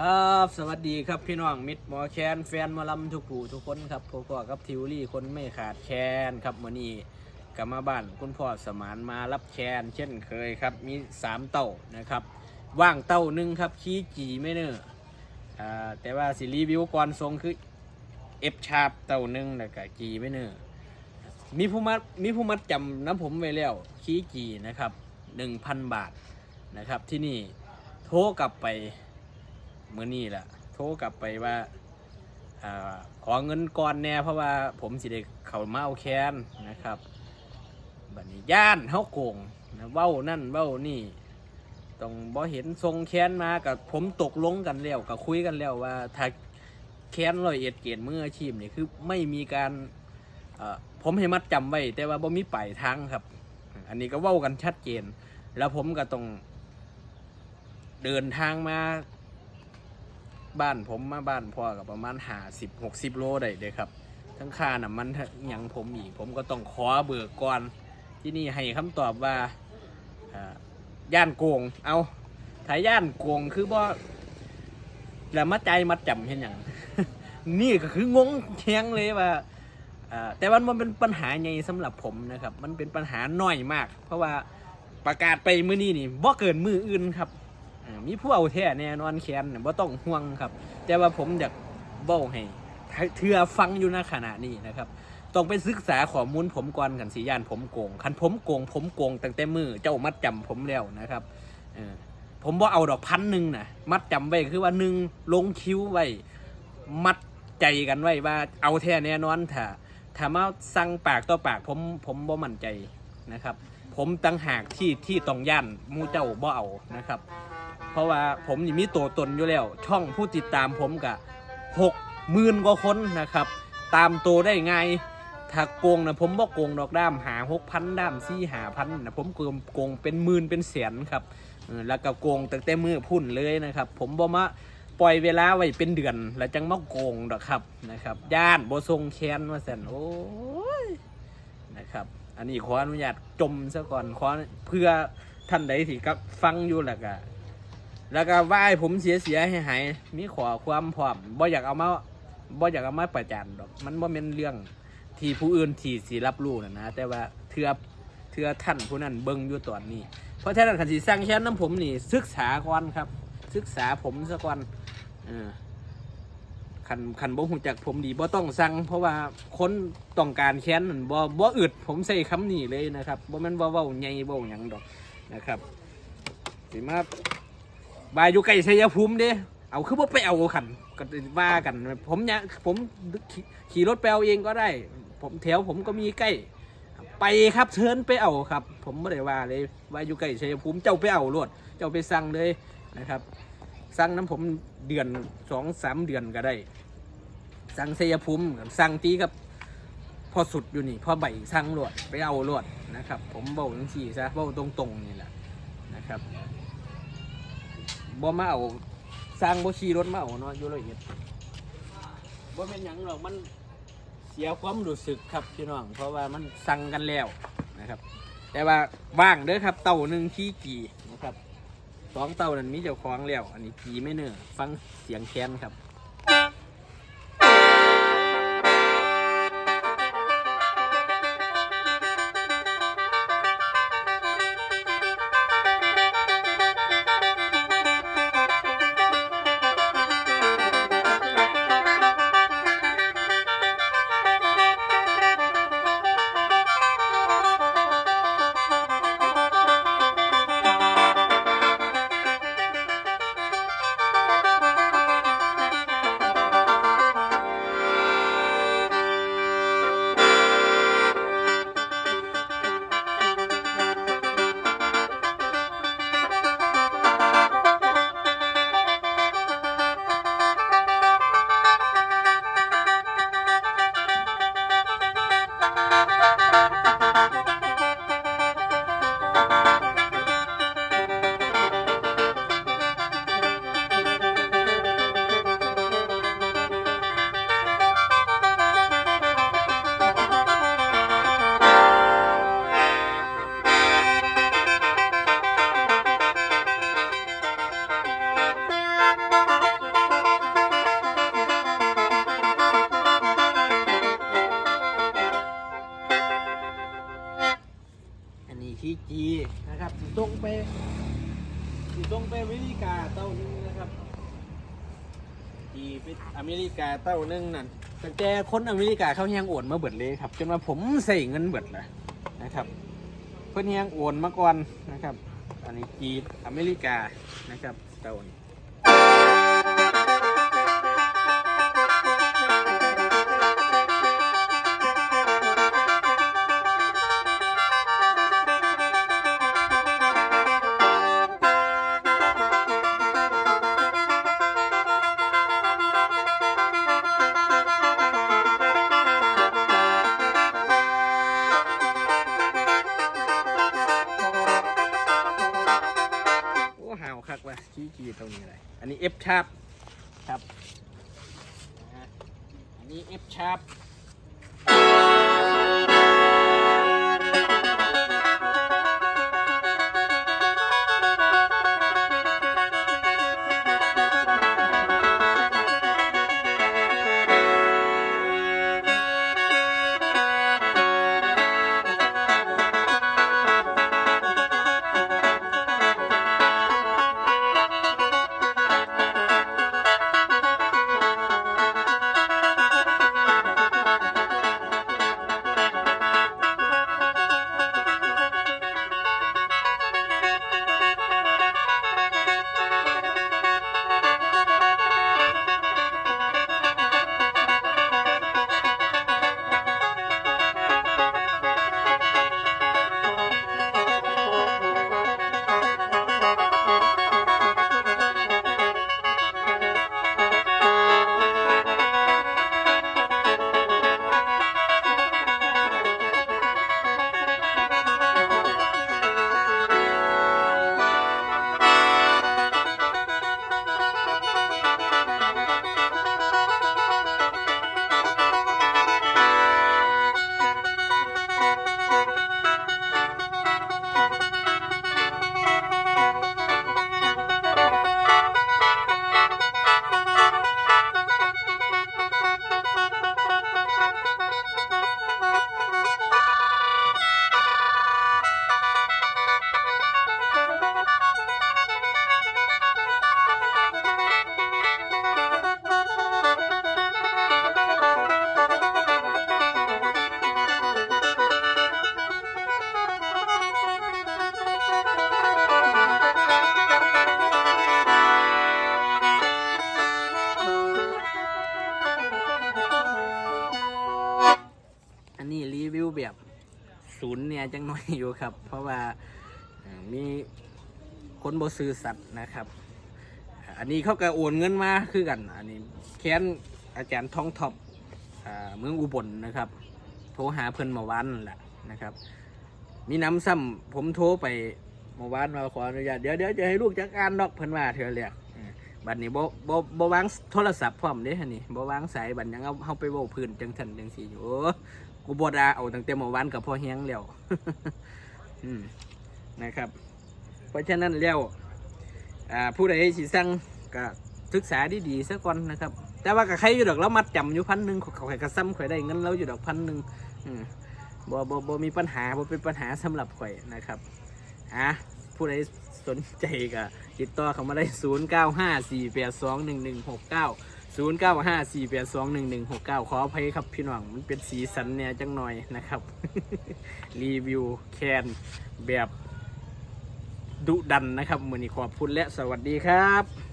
ครับสวัสดีครับพี่น้องมิตรหมอแคนแฟนมาลำทุกผู้ทุกคนครับพบกับทิวลี่คนไม่ขาดแคนครับมื่อนี้กลับมาบ้านคุณพ่อสมานมารับแคนเช่นเคยครับมีสามเต้านะครับว่างเต้าหนึ่งครับขี้จีไม่เนอะอ่าแต่ว่าสิรีวิวก่อนทรงคือเอฟชาร์ปเต้าหนึ่งแล้วก็จีไม่เนอมีผู้มัดมีผู้มัดจำน้ำผมไว้แล้วขี้จีนะครับหนึ่งพันบาทนะครับที่นี่โทรกลับไป เมื่อนี่แหละโทรกลับไปว่าอขอเงินก่อนแน่เพราะว่าผมสิได้เขามาเอาแคนนะครับบัดนี้ย่านเฮาโกงนะเว้านั่นเว้านี่ต้องบ่เห็นทรงแคนมากับผมตกลงกันแล้วกับคุยกันแล้วว่าถ้าแคนร้อยเอ็ดเกียรติมืออาชีพนี่คือไม่มีการผมให้มัดจำไว้ แต่ว่าบ่มีปลายทางครับ อันนี้ก็เว้ากันชัดเจน แล้วผมก็ต้องเดินทางมา บ้านผมมาบ้านพ่อกับประมาณหาสิบหกสิบโลได้เด้ครับ ทั้งค่าน้ำมันทั้งหยังผมอีกผมก็ต้องขอเบิกก่อน ที่นี่ให้คำตอบว่าย่านโกง เอาถ้าย่านโกงคือบ่แล้วมาใจายมัดจำเห็นอย่างนี่ก็คืองงแทงเลยว่าแต่ว่ามันเป็นปัญหาใหญ่สำหรับผมนะครับ มันเป็นปัญหาน้อยมาก เพราะว่าประกาศไปมื้อนี้นี่บ่เกินมืออื่นครับ มีผู้เอาแท้แน่นอนแคนน่ะบ่ต้องห่วงครับ แต่ว่าผมอยากเบ้าให้เทือฟังอยู่ในขณะนี้นะครับ ต้องไปศึกษาข้อมูลผมก่อนกันสียานผมโกงคันผมโกง ผมโกงตั้งแต่มือเจ้ามัดจำผมแล้วนะครับอผมบ่เอาดอกพันหนึ่งนะมัดจำไว้คือว่าหนึ่งลงคิ้วไว้มัดใจกันไว้ว่าเอาแท้แน่นอนถ้าถ้ามาสั่งปากต่อปากผมผมบ่มั่นใจนะครับ ผมตั้งหากที่ที่ตองย่านมูเจ้าบ่เอานะครับ เพราะว่าผมนี่มีตัวตนอยู่แล้ว ช่องผู้ติดตามผมกะหกหมื่นกว่าคนนะครับ ตามตัวได้ไงถ้าโกงนะผมบ่โกงดอกด้ามหาหกพันด้ามซี่หาพันนะผมโกงโกงเป็นหมื่นเป็นแสนครับแล้วก็โกงตั้งแต่มือพุ่นเลยนะครับ ผมบ่มาปล่อยเวลาไว้เป็นเดือน แล้วจังมาโกงดอกครับนะครับย่านบ่ทรงแคนมาสันโอ้ยนะครับอันนี้ขออนุญาตจมซะก่อนขอเพื่อท่านใดที่กับฟังอยู่แล้วก็ แล้วก็ว่าให้ผมเสียเสียให้หายมีขอความพร้อมบ่อยากเอามาบ่อยากเอามาประจานดอก มันบ่เป็นเรื่องที่ผู้อื่นที่สิรับรู้นะนะแต่ว่าเทือเทือท่านผู้นั้นเบิ่งอยู่ตอนนี้ เพราะฉะนั้นคันสิสร้างแค้นน้ำผมนี่ ศึกษาก่อนครับ ศึกษาผมซะก่อนเออคันคันบ่ฮู้จักผมดีบ่ต้องสั่งเพราะว่าคนต้องการแค้นนั่นบ่บ่อึดผมใส่คำนี้เลยนะครับบ่แม่นบ่เว้าใหญ่บ่หยังดอกนะครับสิมา บายอยู่ใกล้ชัยภูมิเด้เอาคือว่าไปเอาขันก็ว่ากัน ผมเนี่ยผมขี่ขี่รถไปเอาเองก็ได้ ผมแถวผมก็มีใกล้ ไปครับเชิญไปเอาครับ ผมไม่ได้ว่าเลยว่าอยู่ใกล้ชัยภูมิเจ้าไปเอารวดเจ้าไปสั่งเลยนะครับสั่งน้ำผมเดือนสองสามเดือนก็ได้สั่งชัยภูมิสั่งตีกับพอสุดอยู่นี่พอใบสั่งรวดไปเอารวดนะครับ ผมบอกจังซี่ซะบอกตรงๆนี่แหละนะครับ บ่มาเอาสร้างบ่ขี่รถมาเอาเนาะอยู่ละเอียดบ่เป็นหยังหรอกมันเสียความรู้สึกครับพี่น้อง เพราะว่ามันสั่งกันแล้วนะครับ แต่ว่าว่างเด้อครับ เต่าหนึ่งขี้กี่นะครับสองเต่านั้นมีเจ้าของแล้ว อันนี้กี่ไม่เนื้อฟังเสียงแค้นครับ จีนะครับสิตรงไปสิตรงไปอเมริกาเต้านึงนะครับจีไปอเมริกาเต้านึงนั่นตั้งแต่คนอเมริกาเขาแฮงโอนมาเบิดเลยครับจนมาผมใส่เงินเบิดเลยนะครับ เพื่อนแฮงโอนมาก่อนนะครับ อันนี้จีอเมริกานะครับเต้านี้ ตรงนี้อะไรอันนี้ F ชาร์ปครับ อันนี้ F ชาร์ป วิวแบบศูนย์เนี่ยจังหน่อยอยู่ครับ เพราะว่ามีคนบซื้อสัตว์นะครับ อันนี้เขาก็โอนเงินมาคือกัน อันนี้แค้นอาจารย์ทองท็อปเมืองอุบลนะครับ โทรหาเพิ่อนเมาวันแหละนะครับ มีน้ำซ้ำผมโทรไปเมาวันมาขออนุญาตเดี๋ยวเดี๋ยวจะให้ลูกจัดการดอกเพิ่นว่าเธอเรียกบัดนี้บ่บ่บ่วางโทรศัพท์พร้อมเด้อันนี้บ่วางสายบัดยังเอาเฮาไปเว้าพื้นจังซั่นจังซี่อยู่โอ กูบ่ด่าเอาตั้งแต่เมื่อวานก็พอแฮงแล้วนะครับ เพราะฉะนั้นแล้วผู้ใดสิสั่งก็ศึกษาดีๆซะก่อนนะครับ แต่ว่าก็ใครอยู่ดอกเรามัดจำอยู่พันหนึ่งเขาใครก็ซ้ำข่อยได้เงินเราอยู่ดอกพันหนึ่งบ่บ่บ่มีปัญหาบ่เป็นปัญหาสำหรับข่อยนะครับอะผู้ใดสนใจก็ติดต่อเข้ามาได้ 0 9 5 4 8 2 1 1 6 9 0 9 5 4 8 2 1 1 6 9ขออภัยครับพี่น้อง มันเป็นสีสันเนี่ยจังหน่อยนะครับ รีวิวแคนแบบดุดันนะครับมือนี้ขอบคุณและสวัสดีครับ